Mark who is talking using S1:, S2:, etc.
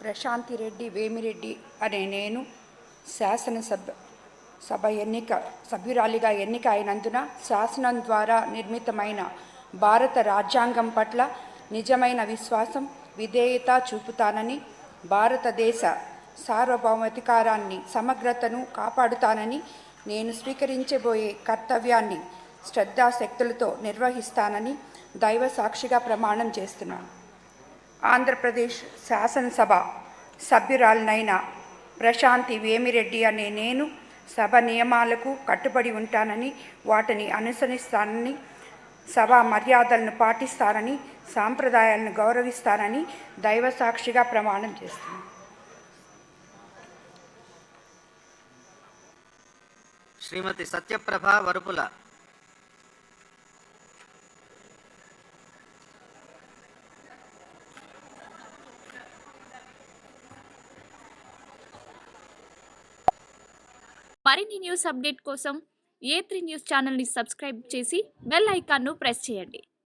S1: ప్రశాంతి రెడ్డి వేమిరెడ్డి అనే నేను శాసనసభ సభ ఎన్నిక సభ్యురాలిగా ఎన్నిక అయినందున శాసనం ద్వారా నిర్మితమైన భారత రాజ్యాంగం పట్ల నిజమైన విశ్వాసం విధేయత చూపుతానని భారతదేశ సార్వభౌమాధికారాన్ని సమగ్రతను కాపాడుతానని నేను స్వీకరించబోయే కర్తవ్యాన్ని శ్రద్ధాశక్తులతో నిర్వహిస్తానని దైవ సాక్షిగా ప్రమాణం చేస్తున్నాను. ఆంధ్రప్రదేశ్ శాసనసభ సభ్యురాలనైన ప్రశాంతి వేమిరెడ్డి అనే నేను సభ నియమాలకు కట్టుబడి ఉంటానని వాటిని అనుసరిస్తానని సభా మర్యాదలను పాటిస్తానని సాంప్రదాయాలను గౌరవిస్తానని దైవ సాక్షిగా ప్రమాణం చేస్తున్నాను.
S2: శ్రీమతి సత్యప్రభ వరుపుల.
S3: మరిన్ని న్యూస్ అప్డేట్ కోసం ఏ త్రీ న్యూస్ ఛానల్ని సబ్స్క్రైబ్ చేసి బెల్ ఐకాన్ను ప్రెస్ చేయండి.